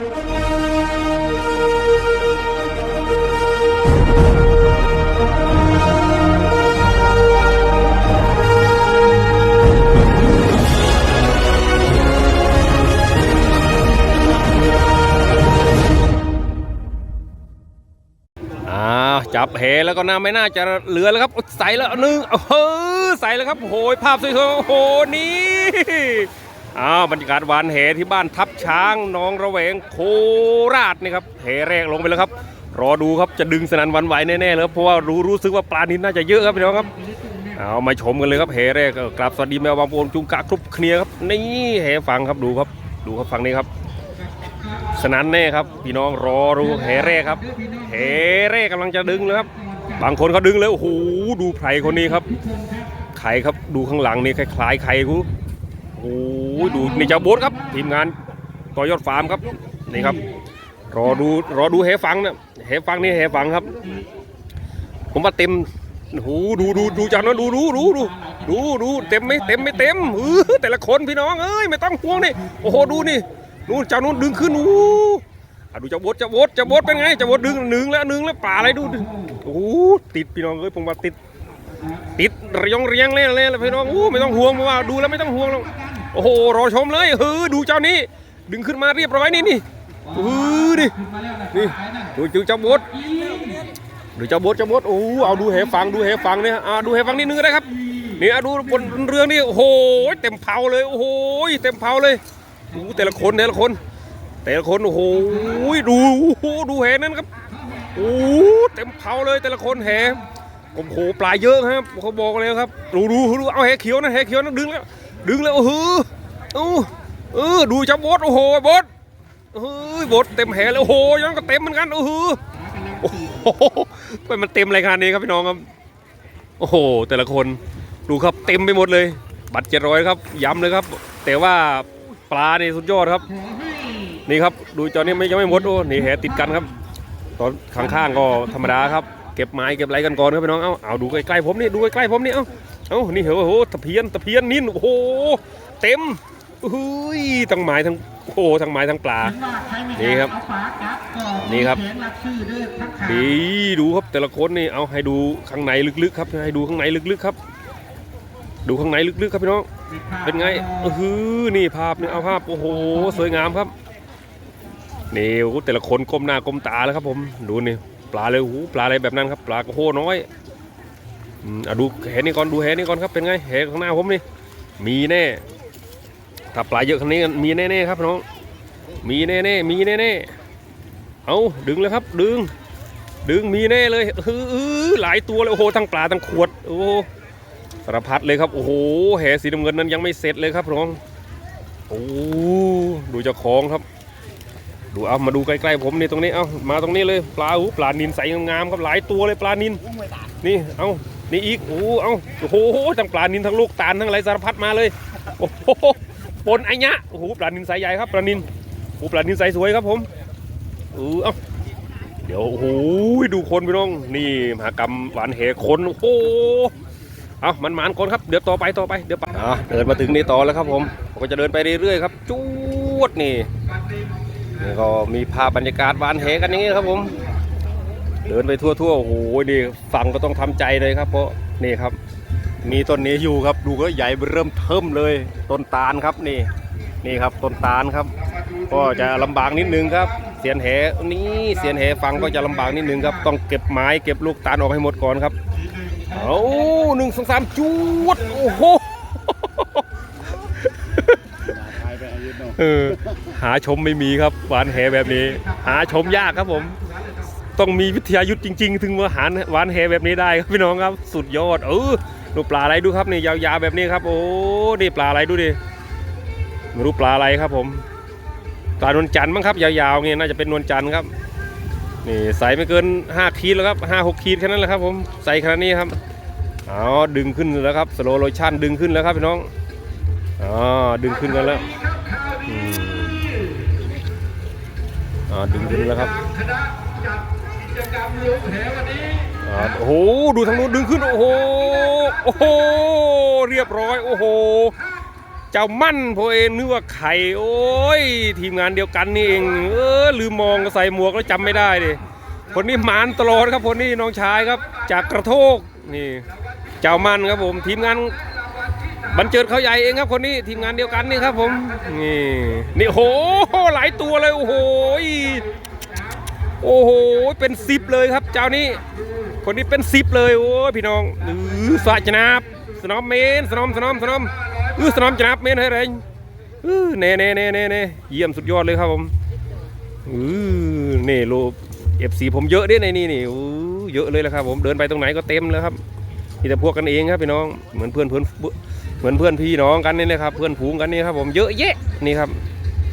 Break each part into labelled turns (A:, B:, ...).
A: จับเหแล้วก็น่าไม่น่าจะเหลือแล้วครับใส่แล้วหนึ่งเออใส่แล้วครับโอ้ยภาพสวยๆโอ้โหนี่ อ้าวบรรยากาศหวานเหที่บ้านทับช้างน้องระแวงโคราชนี่ครับเหแรกลงไปแล้วครับ รอดูครับจะดึงสนันวันไหวแน่ๆเลยเพราะว่ารู้รู้สึกว่าปลานินน่าจะเยอะครับพี่น้องครับเอามาชมกันเลยครับเหแรกก็กราบสวัสดีแมวบางปูนจุงกะครุบเคลียครับนี่เหฟังครับดูครับ ดูครับฟังนี้ครับ สนันแน่ครับ พี่น้องรอดูแหแรกครับแหแรกกำลังจะดึงเลยครับ บางคนเขาดึงเลยโอ้โหดูไผ่คนนี้ครับไข่ครับดูข้างหลังนี่คล้ายๆไข่กู โอ้โหดูนี่เจ้าโบ๊ทครับ ทีมงานต่อยอดฟาร์มครับนี่ครับ รอดูรอดูแหฟังนะแหฟังนี่แหฟังครับ ผมว่าเต็มโอ้หดูดูดูจากนั้นดูดูดูดูดูดูเต็มไหมเต็มไม่เต็มเออแต่ละคนพี่น้องเอ้ยไม่ต้องห่วงนี่โอ้โหดูนี่นู่นจากนู้นดึงขึ้นอู้อะดูเจะบดเจะบดเจะบดเป็นไงเจะบดดึงหนึ่งแล้วหนึ่งแล้วป่าอะไรดูโอ้โหติดพี่น้องเอ้ยผมว่าติด ติดระยองเรียงเล่นเลยพี่น้องอู้ไม่ต้องห่วงเพราะว่าดูแล้วไม่ต้องห่วงหรอก โอ้โหรอชมเลยเฮ้ยดูเจ้านี้ ดึงขึ้นมาเรียบร้อยนี่นี่เออดินี่ดูดูเจ้าบดดูเจ้าบดเจ้าบดโอ้เอาดูเหฟังดูเหฟังเนี่ยอ่าดูเหฟังนิดนึงก็ได้ครับนี่อะดูบนเรือนี่โอ้โหเต็มเผาเลยโอ้โหเต็มเผาเลยดูแต่ละคนแต่ละคน แต่ละคนโอ้โหดูโอ้โหดูแหนั้นครับโอ้เต็มเผาเลยแต่ละคนแหโอ้โหปลาเยอะครับเขาบอกเลยครับดูดูดูเอาแหเขียวนะแหเขียวนะดึงแล้ว ดึงแล้วโอ้โหเออเออดูจ้าบดโอ้โหบดเฮ้ยบดเต็มแหเลยโอ้โหย้อนก็เต็มเหมือนกันโอ้โหโอ้โหไปมันเต็มรายการนี้ครับพี่น้องครับ โอ้โห แต่ละคนดูครับเต็มไปหมดเลย บัตรเจ็ดร้อยครับย้ำเลยครับ แต่ว่าปลานี่สุดยอดครับ นี่ครับดูจอนี้ไม่ยังไม่หมดโอ้นี่แหติดกันครับ ตอนข้างๆก็ธรรมดาครับเก็บไม้เก็บอะไรกันก่อนครับพี่น้อง เอาเอาดูใกล้ๆผมนี่ดูใกล้ๆผมนี่เอา เอ้านี่เหรอโอ้โหตะเพียนตะเพียนนินโอ้โหเต็มอุ้ยทั้งไม้ทั้งโอ้โหทั้งไม้ทั้งปลา นี่ครับ นี่ครับดีดูครับแต่ละคนนี่เอาให้ดูข้างในลึกๆครับให้ดูข้างในลึกๆครับ ดูข้างในลึกๆครับพี่น้องเป็นไงเออนี่ภาพนี่เอาภาพโอ้โหสวยงามครับนี่แต่ละคนก้มหน้าก้มตาแล้วครับผมดูนี่ปลาเลยโอ้โหปลาอะไรแบบนั้นครับ ปลากระโหน้อย อะดูแหนี่ก่อนดูแหนี่ก่อนครับเป็นไงแหข้างหน้าผมนี่มีแน่ถ้าปลาเยอะขนาดนี้มีแน่ๆครับน้องมีแน่ๆมีแน่ๆเอาดึงเลยครับดึง ดึงมีแน่เลยเออเอหลายตัวเลยโอ้โหทั้งปลาทั้งขวดโอ้โสารพัดเลยครับโอ้โหแหสีน้ำเงินนั้นยังไม่เสร็จเลยครับน้องโอ้ดูจ้าของครับ ดูเอามาดูใกล้ๆผมนี่ตรงนี้เอามาตรงนี้เลยปลาหูปลานินใสงามๆครับหลายตัวเลยปลานินนี่เอา นี่อีกโอ้เอาโอ้โหทั้งปลานินทั้งลูกตาลทั้งอะไรสารพัดมาเลยโอ้โหปนไอ้ยะโอ้โหปลานินสายใหญ่ครับปลานินโอ้ปลานินสายสวยครับผมเออเอาเดี๋ยวโอ้โหดูคนพี่น้องนี่มหากรรมหวานเหคนโอ้โหเอามันมานคนครับเดี๋ยวต่อไปต่อไปเดี๋ยวไปอะเดินมาถึงนี่ต่อแล้วครับผมผมก็จะเดินไปเรื่อยๆครับจูดนี่นี่ก็มีภาพบรรยากาศหวานเหกันอย่างนี้ครับผม เดินไปทั่วๆโอ้โหนี่ฟังก็ต้องทำใจเลยครับ เพราะนี่ครับ มีต้นนี้อยู่ครับดูก็ใหญ่เริ่มเทิมเลย ต้นตาลครับนี่นี่ครับต้นตาลครับ ก็จะลำบากนิดนึงครับ เสียนแหนี่เสียนแหฟังก็จะลำบากนิดนึงครับ ต้องเก็บไม้เก็บลูกตาลออกให้หมดก่อนครับเอาหนึ่งสองสามจวดโอ้โหเออหาชมไม่มีครับหวานแหแบบนี้ หาชมยากครับผม ต้องมีวิทยายุทธจริง ๆ ถึงมาหาหวานแหแบบนี้ได้ครับพี่น้องครับ สุดยอด เออดูปลาอะไรดูครับนี่ยาวๆแบบนี้ครับ โอ้นี่ปลาอะไรดูดิไม่รู้ปลาอะไรครับผมปลานวลจันทร์มั้งครับยาวๆเงี้ยน่าจะเป็นนวลจันทร์ครับนี่ใส่ไม่เกิน 5 ขีดแล้วครับ5 6ขีดแค่นั้นแหละครับผมใส่ขนาดนี้ครับอ๋อดึงขึ้นแล้วครับสโลโลชั่นดึงขึ้นแล้วครับพี่น้องอ๋อดึงขึ้นกันแล้วอ๋อดึงขึ้นแล้วครับ โอ้โหดูทางนู้นดึงขึ้นโอ้โหโอ้โหเรียบร้อยโอ้โหเจ้ามั่นพอเองนึกว่าไข่โอ้ยทีมงานเดียวกันนี่เองเออลืมมองใส่หมวกแล้วจำไม่ได้ดิคนนี้มานตลอดครับคนนี้น้องชายครับ จากกระโทกนี่เจ้ามั่นครับผมทีมงานบันเจิดเขาใหญ่เองครับคนนี้ทีมงานเดียวกันนี่ครับผมนี่นี่โอ้โหหลายตัวเลยโอ้โห โอ้โหเป็นสิบเลยครับ เจ้านี้ คนนี้เป็นสิบเลยโอ้พี่น้องอือสาจนาบสนอมเมนสนอมสนอมสนอมอือสนอมจนาบเมนให้เรงอือเน่เน่เน่เน่เน่เยี่ยมสุดยอดเลยครับผมอือเน่โลเอฟซีผมเยอะด้วยในนี่นี่อู้เยอะเลยแหละครับ ผมเดินไปตรงไหนก็เต็มเลยครับมีแต่พวกกันเองครับพี่น้องเหมือนเพื่อนเพื่อนเหมือนเพื่อนพี่น้องกันนี่เลยครับ เพื่อนผูงกันนี่ครับ ผมเยอะแยะนี่ครับ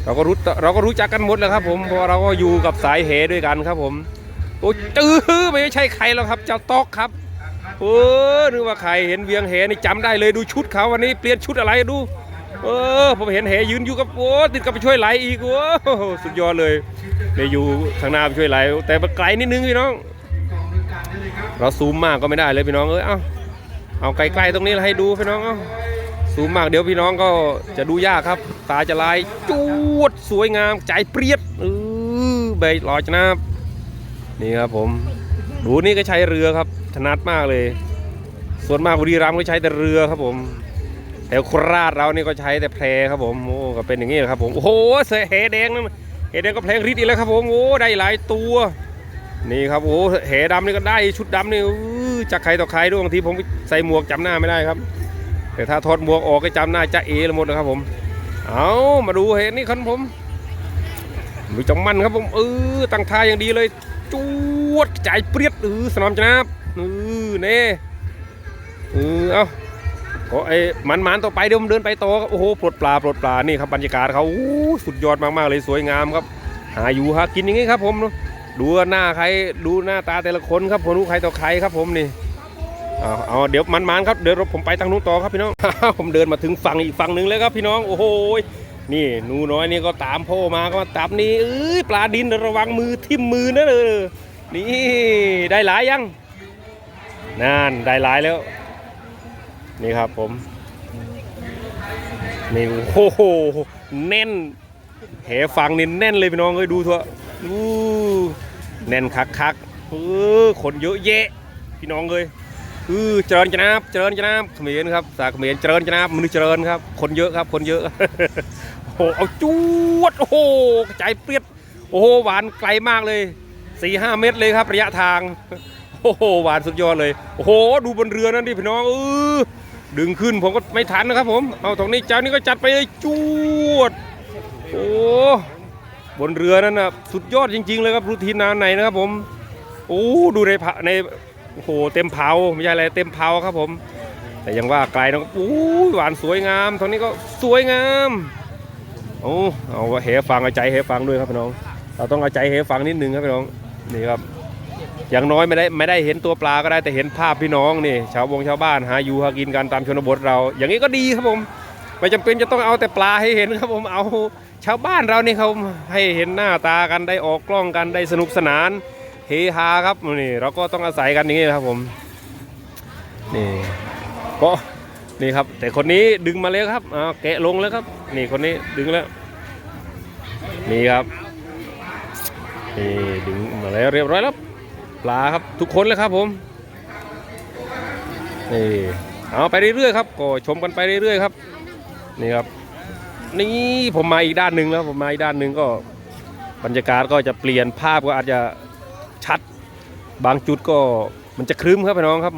A: เราก็รู้เราก็รู้จักกันหมดแล้วครับ ผมเพราะเราก็อยู่กับสายเหด้วยกันครับ ผมโอ้ยตื้อไม่ใช่ใครแล้วครับ เจ้าต๊อกครับเออนึกว่าใครเห็นเวียงเหนี่จำได้เลยดูชุดเขาวันนี้เปลี่ยนชุดอะไรดู เออผมเห็นเหยืนอยู่กับโอ้ติดกับไปช่วยไหลอีกโอ้สุดยอดเลยเลยอยู่ทางหน้าไปช่วยไหล แต่มันไกลนิดนึงพี่น้อง เราซูมมากก็ไม่ได้เลยพี่น้องเอ้ยเอาเอาไกลๆตรงนี้ให้ดูพี่น้องเอ้าซูมมากเดี๋ยวพี่น้องก็จะดูยากครับ ตาจะลายจู ดสวยงามใจเปรียดเออใบลอยจนาบนี่ครับผม ดูนี่ก็ใช้เรือครับ ถนัดมากเลย ส่วนมากบุรีรัมย์ก็ใช้แต่เรือครับผมแถวโคราชเรานี่ก็ใช้แต่แพรครับผมโอ้ก็เป็นอย่างนี้ครับผมโอ้โหเสอเหแดงนั่นเหแดงก็แพลงริดอีกแล้วครับผมโอ้ได้หลายตัว นี่ครับโอ้เหดำนี่ก็ได้ชุดดำนี่อื้จากใครต่อใครด้วยบางทีผมใส่หมวกจำหน้าไม่ได้ครับ แต่ถ้าถอดหมวกออกก็จำหน้าจะเอละหมดนะครับผม เอามาดูเหนี่ครับผมมีจังมันครับผมเออตั้งท่าอย่างดีเลยจวดใจเปรียดเออสนามจนาบเออเน่เออเอาก็ไอ้มันมันๆต่อไปเดี๋ยวผมเดินไปต่อครับโอ้โหปลดปลาปลดปลานี่ครับบรรยากาศเขาสุดยอดมากๆเลยสวยงามครับ หาอยู่หากินอย่างงี้ครับผมดูหน้าใครดูหน้าตาแต่ละคนครับผมรู้ใครต่อใครครับผมนี่ เอาเอาเดี๋ยวมันมันๆครับเดี๋ยวผมไปทางนู้นต่อครับพี่น้อง ผมเดินมาถึงฝั่งอีกฝั่งหนึ่งแล้วครับพี่น้องโอ้โหนี่หนูน้อยนี่ก็ตามพ่อมาก็มาตับนี่เอ้ยปลาดินระวังมือทิ่มมือนะเลยนี่ได้หลายยังนั่นได้หลายแล้ว นี่ครับผมนี่โอ้โหแน่นแหฟังนี่แน่นเลยพี่น้องเอ้ยดูเถอะดูแน่นคักคักเออคนเยอะแยะพี่น้องเอ้ย ออเจริญจนาบเจริญจนาบเขมรครับสาเขมรเจริญจนาบมือเจริญครับ คนเยอะครับ คนเยอะโอ้โหเอาจวดโอ้โหใจเปรี้ยดโอ้โหหวานไกลมากเลยสี่ห้าเมตรเลยครับระยะทางโอ้โหหวานสุดยอดเลยโอ้โหดูบนเรือนั่นดิพี่น้องเออดึงขึ้นผมก็ไม่ทันนะครับผมเอาตรงนี้เจ้านี้ก็จัดไปเลยจวดโอ้บนเรือนั่นนะสุดยอดจริง ๆ เลยครับรูทีนนานไหนนะครับผมโอ้ดูในผาใน โอ้โหเต็มเผาไม่ใช่อะไรเต็มเผาครับผม แต่ยังว่าไกลนะโอ้หวานสวยงามตรงนี้ก็สวยงามโอ้เอาเหฟังเอาใจเหฟังด้วยครับพี่น้อง เราต้องเอาใจเหฟังนิดนึงครับพี่น้องนี่ครับอย่างน้อยไม่ได้ไม่ได้เห็นตัวปลาก็ได้แต่เห็นภาพพี่น้องนี่ชาววงชาวบ้านหาอยู่หากินกันตามชนบทเรา อย่างนี้ก็ดีครับผมไม่จำเป็นจะต้องเอาแต่ปลาให้เห็นครับผมเอาชาวบ้านเรานี่เขาให้เห็นหน้าตากันได้ออกกล้องกันได้สนุกสนาน เฮฮาครับนี่เราก็ต้องอาศัยกันอย่างนี้นะครับผมนี่ก็นี่ครับ แต่คนนี้ดึงมาแล้วครับเอาแกะลงแล้วครับ นี่คนนี้ดึงแล้ว นี่ครับนี่ดึงมาแล้วเรียบร้อยแล้วปลาครับทุกคนเลยครับผมนี่เอาไปเรื่อยๆครับก็ชมกันไปเรื่อยๆครับ นี่ครับ นี่ผมมาอีกด้านหนึ่งแล้วผมมาอีกด้านหนึ่งก็บรรยากาศก็จะเปลี่ยนภาพก็อาจจะ ชัด บางจุดก็มันจะครึ้มครับพี่น้องครับ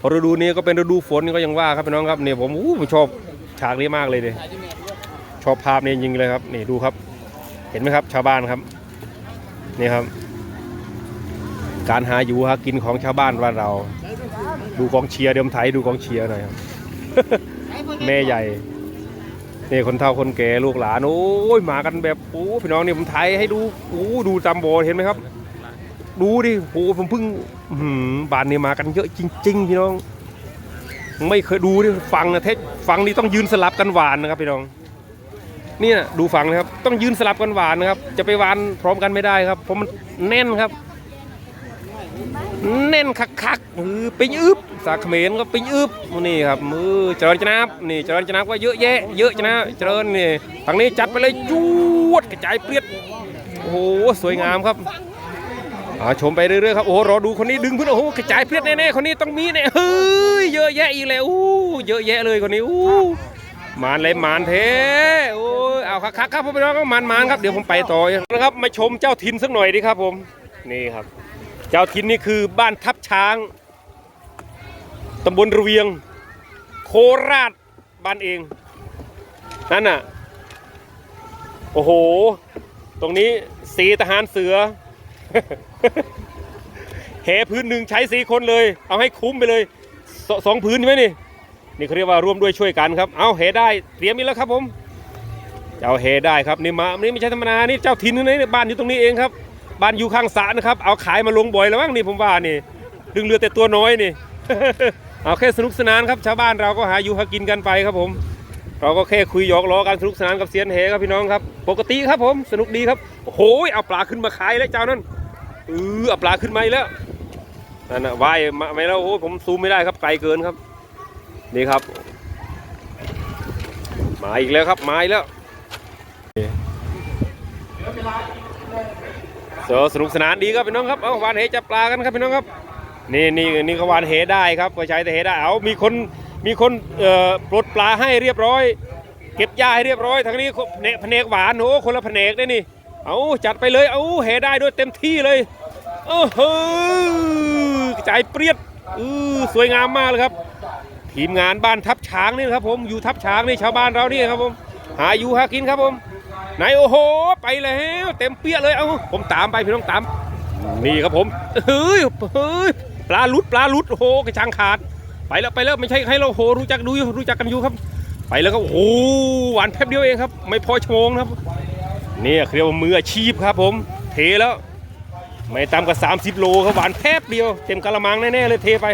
A: พอฤดูนี้ก็เป็นฤดูฝนก็ยังว่าครับพี่น้องครับเนี่ยผมอู้ผมชอบฉากนี้มากเลยดิชอบภาพนี้จริงเลยครับนี่ดูครับ เห็นไหมครับชาวบ้านครับนี่ครับ การหาอยู่หากินของชาวบ้านบ้านเรา ดูกองเชียร์เดิมไทยดูกองเชียร์หน่อยครับแม่ใหญ่นี่คนเฒ่าคนแก่ลูกหลานโอ้ยมากันแบบโอ้พี่น้องนี่ผมไทยให้ดูโอ้ดูตามโบเห็นไหมครับ ดูดิโอ้ผมเพิ่งบานนี้มากันเยอะจริง ๆ พี่น้อง ไม่เคยดูดิฟังนะเทศฟังนี่ต้องยืนสลับกันหวานนะครับพี่น้องนี่ยดูฟังนะครับ ต้องยืนสลับกันหวานนะครับ จะไปหวานพร้อมกันไม่ได้ครับ เพราะมันแน่นครับ แน่นคักๆมือปิงอึบสาเขมรก็ปิงอึบนี่ครับมือเจริญจนับนี่เจริญจนับก็เยอะแยะ เยอะจนะเจริญนี่ทางนี้จัดไปเลยจูดกระจายเปรียดโอ้โหสวยงามครับ ชมไปเรื่อยๆครับโอ้โหรอดูคนนี้ดึงพื้นโอ้โหกระจายเปรียดแน่ๆคนนี้ต้องมีแน่เฮ้ยเยอะแยะอีกแล้วอู้เยอะแยะเลยคนนี้อู้มานเลยมานเทโอ้ยเอาคักๆครับผมไปน้องก็มานมานครับเดี๋ยวผมไปต่อนะครับมาชมเจ้าถิ่นสักหน่อยดีครับผมนี่ครับ เจ้าถิ่นนี่คือบ้านทับช้างตำบลระเวียง โคราชบ้านเองนั่นน่ะโอ้โห ตรงนี้สีทหารเสือ แหพื้นหนึ่งใช้สีคนเลย เอาให้คุ้มไปเลยสสองพื้นใช่ไหมนี่ นี่เขาเรียกว่าร่วมด้วยช่วยกันครับ เอาแหได้เตรียมอีกแล้วครับผม เจ้าแหได้ครับนี่มานี่ไม่ใช่ธรรมดานี่เจ้าถิ่นนี่นบ้านอยู่ตรงนี้เองครับ บ้านอยู่ข้างสระนะครับ เอาขายมาลงบ่อยแล้วมั้งนี่ผมว่านี่ ดึงเรือแต่ตัวน้อยนี่ เอาแค่สนุกสนานครับชาวบ้านเราก็หาอยู่หากินกันไปครับผมเราก็แค่คุยหยอกล้อกันสนุกสนานกับเสียนเหครับพี่น้องครับ ปกติครับผมสนุกดีครับโอ้โหเอาปลาขึ้นมาขายแล้วเจ้านั่น เอออปลาขึ้นมาอีกแล้วนั่นนะว่ายมาไม่แล้วโอ้ผมซูมไม่ได้ครับไกลเกินครับ นี่ครับ มาอีกแล้วครับมาอีกแล้วเสือสนุกสนานดีครับพี่น้องครับเอาวานเหจับปลากันครับพี่น้องครับ นี่นี่นี่เขาวานเหได้ครับก็ใช้แต่เหได้เอามีคนมีคนปลดปลาให้เรียบร้อย เก็บหญ้าให้เรียบร้อยทางนี้แผนกแผนกหวานโอ้คนละแผนกได้นี่เอาจัดไปเลยเอาเหได้ด้วยเต็มที่เลย โอ้โหกระจายเปรียดเออสวยงามมากเลยครับ ทีมงานบ้านทับช้างนี่นะครับผมอยู่ทับช้างนี่ชาวบ้านเรานี่ครับผมหาอยู่หากินครับผมไหนโอ้โห ไปแล้วเต็มเปี้ยเลยเอาผมตามไปพี่น้องตาม นี่ครับผมเฮ้ยเฮ้ยปลาลุดปลาลุดโอ้โหกระชังขาด ไปแล้วไปแล้วไม่ใช่ให้เราโหรู้จักดูรู้จักกันอยู่ครับ ไปแล้วก็โอ้โหหวานแป๊บเดียวเองครับ ไม่พอชั่วโมงครับนี่เรียกว่ามืออาชีพครับผม เทแล้ว ไม่ต่ำกว่า30 โลครับหวานแป๊บเดียว เต็มกะละมังแน่ๆเลยเทไป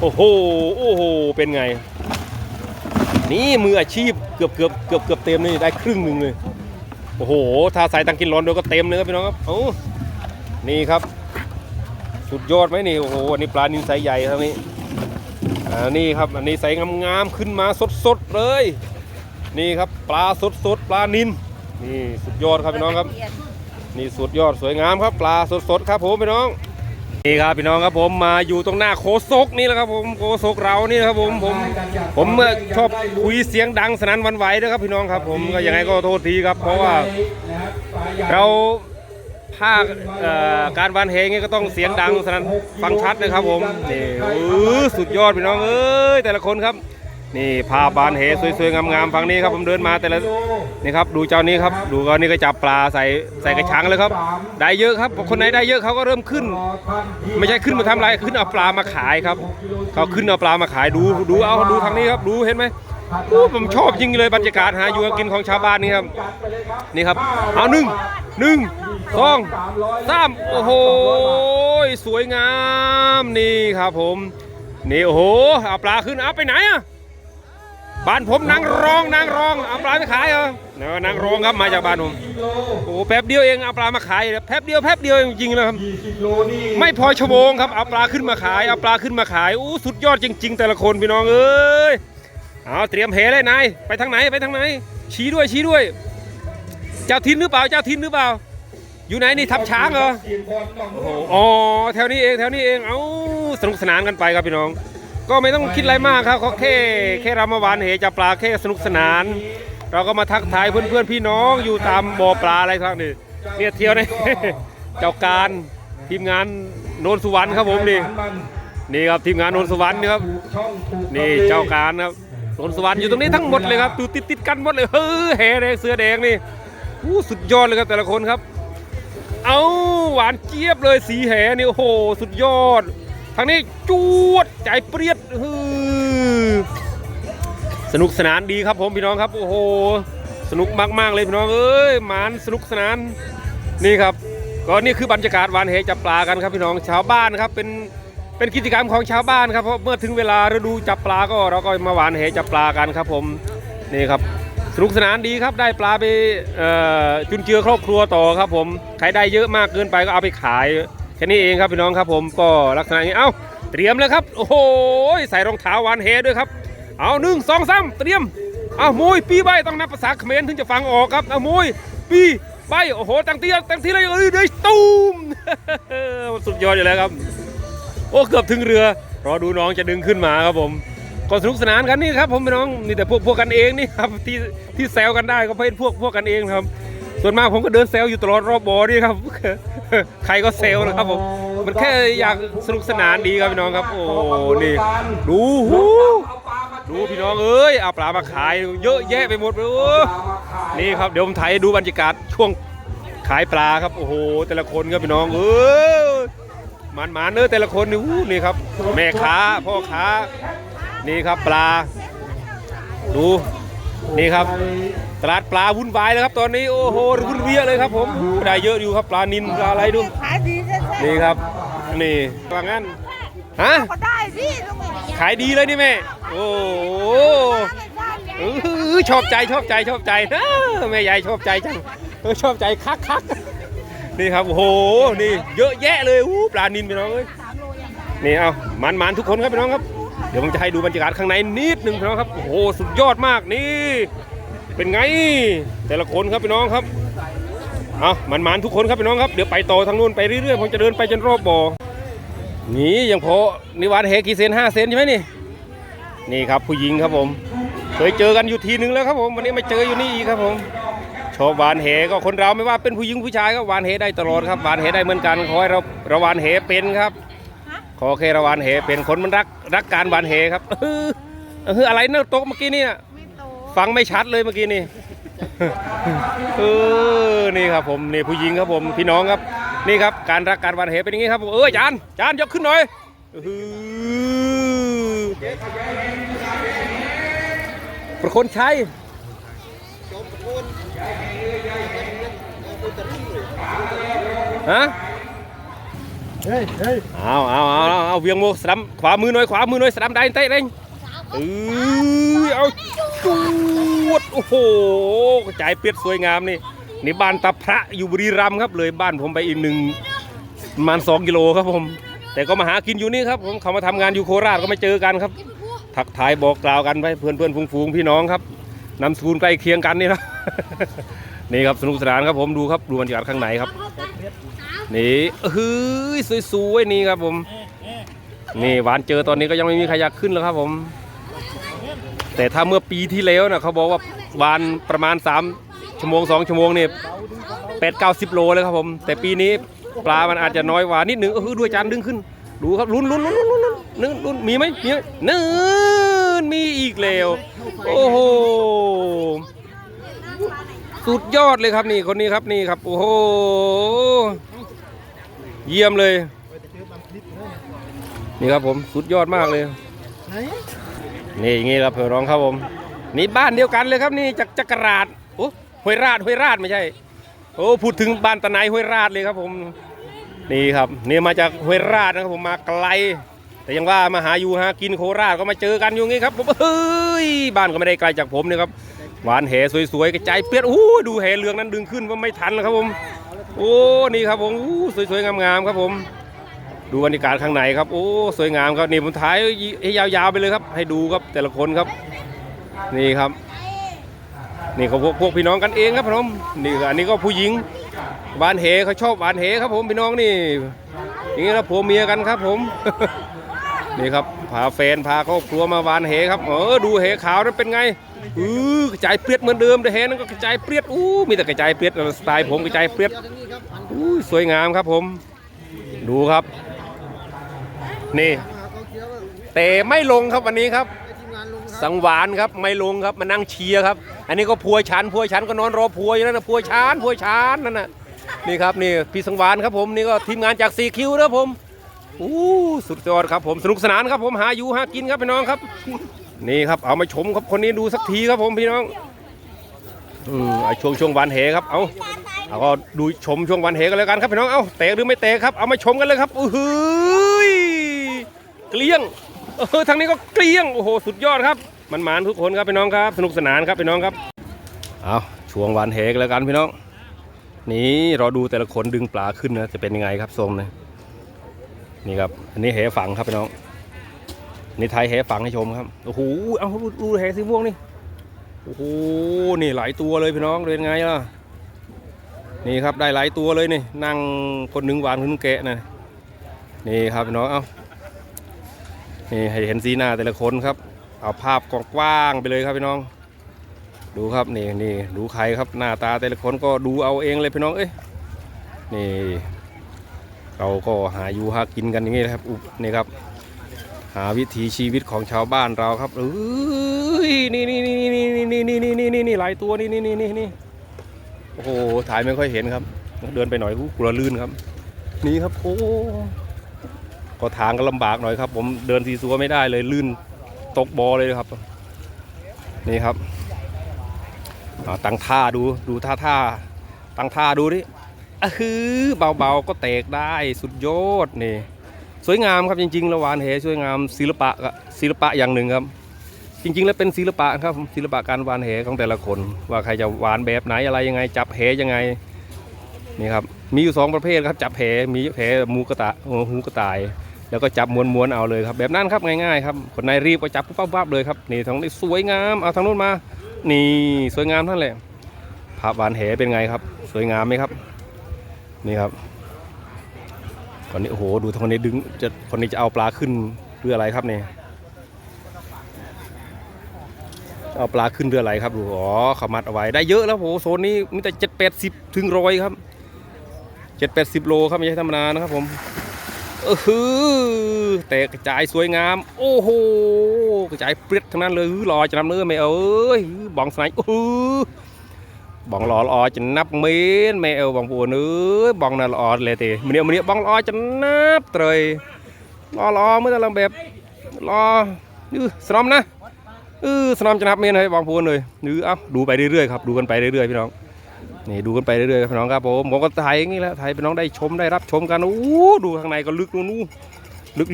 A: โอ้โห โอ้โห เป็นไง นี่มืออาชีพเกือบเกือบเกือบเกือบเต็มนี่ได้ครึ่งหนึ่งเลย โอ้โห ถ้าใส่ตังกินร้อนเดียวก็เต็มเลยครับพี่น้องครับ โอ้นี่ครับ สุดยอดไหมนี่ โอ้โห อันนี้ปลานินไซใหญ่ครับนี่อ่านี่ครับ อันนี้ใส่งามๆขึ้นมาสดๆเลย นี่ครับ ปลาสดๆปลานินนี่สุดยอดครับพี่น้องครับ นี่สุดยอดสวยงามครับปลาสดๆครับผมพี่น้องนี่ครับพี่น้องครับผมมาอยู่ตรงหน้าโคศกนี่แหละครับผมโคศกเรานี่นะครับผมผม ผมเอ่อชอบคุยเสียงดังสนั่นวันไหวนะครับพี่น้องครับ ผมก็ยังไงก็โทษทีครับ เพราะว่าเราภาคการวันเฮงนี่ก็ต้องเสียงดังสนั่นฟังชัดนะครับผมนี่สุดยอดพี่น้องเอ้ยแต่ละคนครับ นี่พาบานเหสวยๆงามๆฝั่งนี้ครับผมเดินมาแต่ละนี่ครับดูเจ้านี้ครับดูก็นี่ก็จับปลาใส่ใส่กระชังเลยครับได้เยอะครับคนไหนได้เยอะเขาก็เริ่มขึ้น ไม่ใช่ขึ้นมาทำอะไรขึ้นเอาปลามาขายครับเขาขึ้นเอาปลามาขายดูดูเอาดูทางนี้ครับดูเห็นไหมโอ้ผมชอบจริงเลยบรรยากาศหาอยู่กินของชาวบ้านนี่ครับนี่ครับเอาหนึ่งหนึ่งสองสามโอ้โหสวยงามนี่ครับผมนี่โอ้โหเอาปลาขึ้นเอาไปไหนอะ บ้านผมนางรองนางรองเอาปลาไปขายเหรอเนอะนางรองครับมาจากบ้านผมโอ้โหแป๊บเดียวเองเอาปลามาขายแป๊บเดียวแป๊บเดียวจริงๆเลยครับไม่พอชั่วโมงครับเอาปลาขึ้นมาขายเอาปลาขึ้นมาขายอู้สุดยอดจริง ๆ แต่ละคนพี่น้องเอ้ยเอาเตรียมเหเลยนายไปทางไหนไปทางไหน ชี้ด้วยชี้ด้วย เจ้าทินหรือเปล่าเจ้าทินหรือเปล่า อยู่ไหนนี่ทับช้างเหรอโอ้โหอ๋อแถวนี้เองแถวนี้เองเอ้าสนุกสนานกันไปครับพี่น้อง ก็ไม่ต้องคิดอะไรมากครับเขาแค่แค่เรามาหวานเหจับปลาแค่สนุกสนาน เราก็มาทักทายเพื่อนๆพี่น้องอยู่ตามบ่อปลาอะไรทั้งนี้เนี่ยเที่ยวในเจ้าการทีมงานโนนสุวรรณครับผมนี่นี่ครับทีมงานโนนสุวรรณนี่ครับนี่เจ้าการครับโนนสุวรรณอยู่ตรงนี้ทั้งหมดเลยครับตูติดติดกันหมดเลยเฮ้ยแห่แดงเสือแดงนี่อู้สุดยอดเลยครับแต่ละคนครับ เอาหวานเจี๊ยบเลยสีแห่นี่โอ้โหสุดยอดางนี้จวดใจเปรี้ยดฮือสนุกสนานดีครับผมพี่น้องครับ โอ้โห สนุกมากๆเลยพี่น้องเอ้ยหมานสนุกสนานนี่ครับ ก็นี่คือบรรยากาศหวานเหจับปลากันครับพี่น้องชาวบ้านครับเป็นเป็นกิจกรรมของชาวบ้านครับเพราะเมื่อถึงเวลาฤดูจับปลาก็เราก็มาหวานเหจับปลากันครับผมนี่ครับสนุกสนานดีครับได้ปลาไปจุนเจือครอบครัวต่อครับผมใครได้เยอะมากเกินไปก็เอาไปขาย ค่นี้เองครับพี่น้องครับผมก็ลักษณะนี้เอ้าเตรียมเลยครับ โอ้โหใส่รองเท้าวานเฮด้วยครับ เอาหนึ่งสองสามเตรียมเอามวยปีใบต้องนับภาษาเขมรถึงจะฟังออกครับเอามวยปีใบโอ้โหตั้งเตียตั้งทีเลยเอ้ยเดี๋ยวตูมสุดยอดอยู่แล้วครับ โอ้เกือบถึงเรือรอดูน้องจะดึงขึ้นมาครับผมก็สนุกสนานกันนี่ครับผมพี่น้องนี่แต่พวกพวกกันเองนี่ครับที่ที่แซวกันได้ก็เป็นพวกพวกกันเองครับ ส่วนมากผมก็เดินเซลอยู่ตลอดรอบบอนี่ครับ ใครก็เซลนะครับผม มันแค่อยากสนุกสนานดีครับพี่น้องครับ โอ้ นี่ ดูหูดูพี่น้องเอ้ยเอาปลามาขายเยอะแยะไปหมดเลยนี่ครับเดี๋ยวผมถ่ายดูบรรยากาศช่วงขายปลาครับ โอ้โห แต่ละคนครับพี่น้องเออมันมาเนื้อแต่ละคนนี่หูนี่ครับ แม่ค้าพ่อค้า นี่ครับปลา ดู นี่ครับตลาดปลาวุ่นวายเลยครับตอนนี้โอ้โหวุ่นเวียเลยครับ ผมได้เยอะอยู่ครับปลานินปลาอะไรดู
B: ขายดีแท้ๆ
A: นี่ครับ นี่ว่างั้นฮะ
B: ก็ได้พี่ลุงเอ๋ย
A: ขายดีเลยนี่แม่โอ้โหเออชอบใจชอบใจชอบใจเออแม่ยายชอบใจจังเออชอบใจคักคักนี่ครับโอ้โหนี่เยอะแยะเลยอู้ปลานินพี่น้องเอ้ยนี่เอามันมันทุกคนครับพี่น้องครับ เดี๋ยวผมจะให้ดูบรรยากาศข้างในนิดหนึ่งพี่น้องครับโอ้โหสุดยอดมากนี่ เป็นไงแต่ละคนครับพี่น้องครับเอามันมันทุกคนครับพี่น้องครับเดี๋ยวไปต่อทางนู้นไปเรื่อยๆผมจะเดินไปจนรอบบ่อนี่ยังพอนิวานเฮกี่เซนห้าเซนใช่ไหมนี่นี่ครับผู้หญิงครับผม เคยเจอกันอยู่ทีนึงแล้วครับผมวันนี้มาเจออยู่นี่อีกครับผมชอบหวานเหก็คนเราไม่ว่าเป็นผู้หญิงผู้ชายก็หวานเหได้ตลอดครับหวานเหได้เหมือนกันขอให้เราเราหวานเหเป็นครับ ขอแค่เราหวานเหเป็นคนมันรักรักการหวานเหครับเออเอออะไรเนะโต๊ะเมื่อกี้เนี่ย
B: ไม่โต
A: ฟังไม่ชัดเลยเมื่อกี้นี่เออนี่ครับผมนี่ผู้หญิงครับผมพี่น้องครับ นี่ครับการรักการวันเหเป็นอย่างนี้ครับผมเออจานจานยกขึ้นหน่อยอื้อหือประคนชัยฮะ
C: เฮ้ยเฮ้ย
A: เอาเอาเอาเอาเอาเวียงโมสลัมขวามือหน่อยขวามือหน่อยสลัมได้เตะเร่งเออเอาจวดโอ้โหกระจายเปียดสวยงามนี่นี่บ้านตาพระอยู่บุรีรัมย์ครับเลยบ้านผมไปอีกหนึ่งประมาณ2กิโลครับผม แต่ก็มาหากินอยู่นี่ครับผมเขามาทำงานอยู่โคราชก็ไมาเจอกันครับ ทักทายบอกกล่าวกันไปเพื่อนเพื่อนฟูงๆพี่น้องครับนำสกุลใกล้เคียงกันนี่นะนี่ครับสนุกสนานครับผมดูครับดูบรรยากาศข้างในครับ นี่เฮ้ยสวยๆนี่ครับผม นี่หวานเจอตอนนี้ก็ยังไม่มีใครอยากขึ้นแล้วครับผม แต่ถ้าเมื่อปีที่แล้วนะเขาบอกว่าหวานประมาณ 3 ชั่วโมง 2 ชั่วโมงเนี่ยแปดเก้าสิบโลเลยครับผม แต่ปีนี้ปลามันอาจจะน้อยกว่านิดหนึ่งเออด้วยจานดึงขึ้น ดูครับลุ้นลุ้นลุ้นลุ้นลุ้นลุ้นนึงลุ้นมีไหมมีนึ่นมีอีกแล้ว โอ้โหสุดยอดเลยครับนี่คนนี้ครับนี่ครับ โอ้โห เยี่ยมเลย นี่ครับผมสุดยอดมากเลย
C: นี่
A: อย่างงี้ครับเพื่อนร้องครับผม นี่บ้านเดียวกันเลยครับนี่จากจักรราดโอ้ห้วยราดห้วยราดไม่ใช่ โอ้พูดถึงบ้านตะไนห้วยราดเลยครับผม นี่ครับนี่มาจากห้วยราดนะครับผมมาไกล แต่ยังว่ามาหาอยู่หากินโคราชก็มาเจอกันอยู่งี้ครับผมเฮ้ยบ้านก็ไม่ได้ไกลจากผมนี่ครับหวานแหสวยๆกระจายเปียดโอ้ดูแหเรืองนั้นดึงขึ้นว่าไม่ทันแล้วครับผม โอ้ นี่ครับผมสวยๆ งามๆ ครับผม ดูบรรยากาศข้างในครับ โอ้ สวยงามครับ นี่ผมถ่ายให้ยาวๆ ไปเลยครับ ให้ดูครับแต่ละคนครับ นี่ครับ นี่เขาพวกพวกพี่น้องกันเองครับผม นี่อันนี้ก็ผู้หญิงหวานเหเขาชอบหวานเหครับผมพี่น้องนี่ อย่างนี้ครับผัวเมียกันครับผม นี่ครับ พาแฟนพาครอบครัวมาหวานเหครับ เออ ดูเหขาวนั้นเป็นไง อือกระจายเปรี้ยดเหมือนเดิมแต่เหนั้นก็กระจายเปรี้ยดอู้มีแต่กระจายเปรี้ยดสไตล์ผมกระจายเปรี้ยดอู้สวยงามครับผม ดูครับ นี่แต่ไม่ลงครับวันนี้ครับ สังหวานครับไม่ลงครับมานั่งเชียร์ครับ อันนี้ก็พัวชันพัวชันก็นอนรอพัวอยู่นั่นนะพัวชันพัวชันนั่นน่ะนี่ครับนี่พี่สังหวานครับผมนี่ก็ทีมงานจากซีคิวนะผมอู้สุดยอดครับผมสนุกสนานครับผมหาอยู่หากินครับพี่น้องครับ นี่ครับเอามาชมครับคนนี้ดูสักทีครับผมพี่น้องอืมเอาช่วงช่วงวันเหครับเอาเอาก็ดูชมช่วงวันเหกันแล้วกันครับพี่น้องเอาแตกหรือไม่แตกครับเอามาชมกันเลยครับอู้หูยเกลี้ยงเออทางนี้ก็เกลี้ยงโอ้โหสุดยอดครับ มันหมานทุกคนครับพี่น้องครับ สนุกสนานครับพี่น้องครับเอาช่วงวันเหกันแล้วกันพี่น้อง นี่เรอดูแต่ละคนดึงปลาขึ้นนะจะเป็นยังไงครับทรงนะนี่ครับอันนี้แหฝังครับพี่น้อง นี่ไทยแหฝังให้ชมครับ โอ้โห เอาดูดูแหสีม่วงนี่ โอ้โห นี่หลายตัวเลยพี่น้องเป็นไงล่ะ นี่ครับได้หลายตัวเลยนี่นั่งคนหนึ่งหวานคนนึงแกะนะนี่ครับพี่น้อง เอานี่ให้เห็นสีหน้าแต่ละคนครับ เอาภาพกว้างๆไปเลยครับพี่น้อง ดูครับนี่นี่ดูใครครับหน้าตาแต่ละคนก็ดูเอาเองเลยพี่น้อง เอ้ย นี่เราก็หาอยู่หากินกันอย่างนี้นะครับอุ๊บนี่ครับ หาวิถีชีวิตของชาวบ้านเราครับเอ้ยนี่นี่นี่นี่นี่นี่นี่นี่นี่นี่หลายตัวนี่นี่นี่นี่นี่โอ้โหถ่ายไม่ค่อยเห็นครับ เดินไปหน่อยกูกลัวลื่นครับ นี่ครับโอ้ก็ทางก็ลำบากหน่อยครับ ผมเดินซีซัวไม่ได้เลยลื่นตกบอเลยครับ นี่ครับเอาตั้งท่าดูดูท่าท่าตั้งท่าดูดิอะฮือเบาๆก็แตกได้สุดยอดนี่ สวยงามครับจริงๆแล้วหวานเหสวยงามศิลปะศิลปะอย่างหนึ่งครับ จริง ๆ แล้วเป็นศิลปะครับศิลปะการหวานเหของแต่ละคน ว่าใครจะหวานแบบไหนอะไรยังไง จับเหยังไงนี่ครับมีอยู่สองประเภทครับจับเหมีเหมูกระตะเอ่อหูกระต่าย แล้วก็จับม้วนๆเอาเลยครับ แบบนั้นครับง่ายๆครับคนในรีบก็จับปุ๊บปั๊บเลยครับนี่ทางนี้สวยงามเอาทางนู้นมา นี่สวยงามท่านแหละภาพหวานเหเป็นไงครับ สวยงามไหมครับ นี่ครับ คนนี้โอ้โหดูทางคนนี้ดึงจะคนนี้จะเอาปลาขึ้นเรืออะไรครับเนี่ยเอาปลาขึ้นเรืออะไรครับดูอ๋อเขามัดเอาไว้ได้เยอะแล้วโหโซนนี้มีแต่เจ็ดแปดสิบถึงร้อยครับเจ็ดแปดสิบโลครับไม่ใช่ธรรมดานะครับผมเออฮือแต่กระจายสวยงาม โอ้โหกระจายเปรี้ยทั้งนั้นเลยอื้อรอจะนำเนื้อไม่เอ้ยอื้อบองสไนโอ้ บបងល្អល្អចំណាប់មែនวบอអើបងប្អូនអើយបងណាល្អលេទេម្នាក់ម្នាក់បងល្អចំណាប់ត្រីល្អល្អមើលដល់បែបល្អអឺស្រំណាสนស្រំចំណាมีមែនហើយបងប្អូនអើយกเอ้าดูไปเรื่อยๆครับดูกันไปเรื่อยๆพี่น้องนี่ดูกันไปเรื่อยๆพี่น้องครับผมผมก็ถ่ายอย่างนี้แหละถ่ายพี่น้องได้ชมได้รับชมกันอู้ดูข้างในก็ลึกนู่นนู่น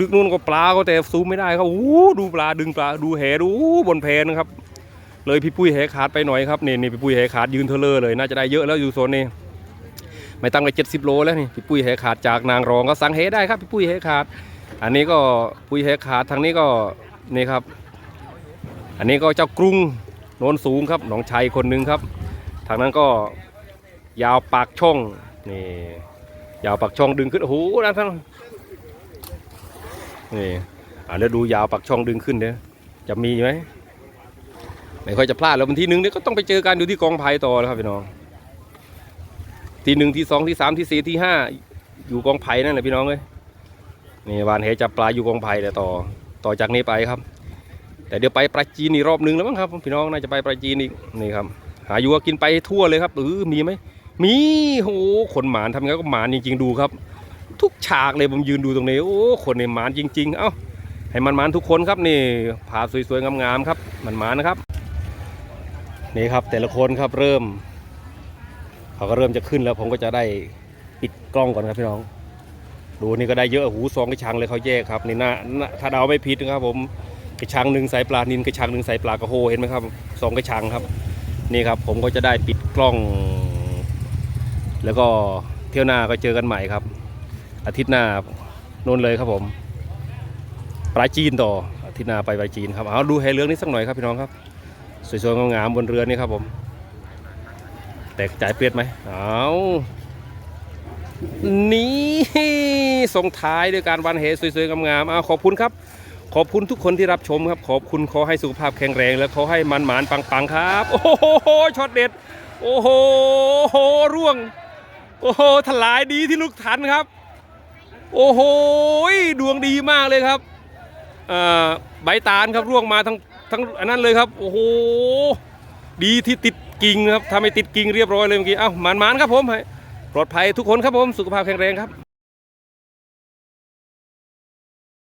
A: ลึกๆนู่นก็ปลาก็แต่ซูมไม่ได้ครับอู้ดูปลาดึงปลาดูแหดูบนแพนครับ เลยพี่ปุ้ยแหขาดไปหน่อยครับนี่นี่พี่ปุ้ยแหขาดยืนเทเลอร์เลยน่าจะได้เยอะแล้วอยู่โซนนี้ไม่ตั้งไปเจ็ดสิบโลแล้วนี่พี่ปุ้ยแหขาดจากนางรองก็สั่งแหได้ครับพี่ปุ้ยแหขาดอันนี้ก็ปุ้ยแหขาดทางนี้ก็นี่ครับ อันนี้ก็เจ้ากรุงโนนสูงครับหนองชัยคนหนึ่งครับ ทางนั้นก็ยาวปากช่องนี่ยาวปากช่องดึงขึ้นโอ้โหนะท่านนี่อ่าแล้วดูยาวปากช่องดึงขึ้นเนี่ยจะมีไหม ไม่ค่อยจะพลาดแล้ววันที่หนึ่งเนี่ยก็ต้องไปเจอกันอยู่ที่กองไผ่ต่อแล้วครับพี่น้อง ที่หนึ่งที่สองที่สามที่สี่ที่ห้าอยู่กองไผ่นั่นแหละพี่น้องเลยนี่วานเหจับปลาอยู่กองไผ่แต่ต่อต่อจากนี้ไปครับ แต่เดี๋ยวไปปราจีนอีกรอบหนึ่งแล้วมั้งครับ พี่น้องน่าจะไปปราจีนอีกนี่ครับ หาอยู่ว่ากินไปทั่วเลยครับเออมีไหมมีโอ้โหคนหมานทำไงก็หมานจริง ๆ ดูครับ ทุกฉากเลยผมยืนดูตรงนี้โอ้คนในหมานจริง ๆ เอ้าให้มันหมานทุกคนครับนี่ภาสวยๆงามๆครับมันหมานนะครับ นี่ครับแต่ละคนครับเริ่ม เขาก็เริ่มจะขึ้นแล้วผมก็จะได้ปิดกล้องก่อนครับพี่น้อง ดูนี่ก็ได้เยอะหูซองกระชังเลยเขาแยกครับนี่น่าน่าถ้าเดาไม่ผิดนะครับ ผมกระชังหนึ่งใส่ปลานินกระชังหนึ่งใส่ปลากระโฮเห็นไหมครับสองกระชังครับ นี่ครับผมก็จะได้ปิดกล้อง แล้วก็เที่ยวหน้าก็เจอกันใหม่ครับ อาทิตย์หน้านู่นเลยครับผมปลาจีนต่ออาทิตย์หน้าไปปลาจีนครับเอาดูแหเรื่องนี้สักหน่อยครับพี่น้องครับ สวยๆงามๆบนเรือนี่ครับผม แตกจ่ายเปรียดไหมเอานี่ส่งท้ายด้วยการวันเหสวยๆงามๆเอาขอบคุณครับ ขอบคุณทุกคนที่รับชมครับ ขอบคุณขอให้สุขภาพแข็งแรง และขอให้มันหมานปังๆครับ โอ้โหช็อตเด็ด โอ้โหร่วง โอ้โหถลายดีที่ลูกทันครับ โอ้โหดวงดีมากเลยครับอ่าใบตาลครับร่วงมาทั้ง ทั้งอันนั้นเลยครับ โอ้โห ดีที่ติดกิ่งครับทำให้ติดกิ่งเรียบร้อยเลยเมื่อกี้ เอ้าหมานๆครับผม ปลอดภัยทุกคนครับผม สุขภาพแข็งแรงครับ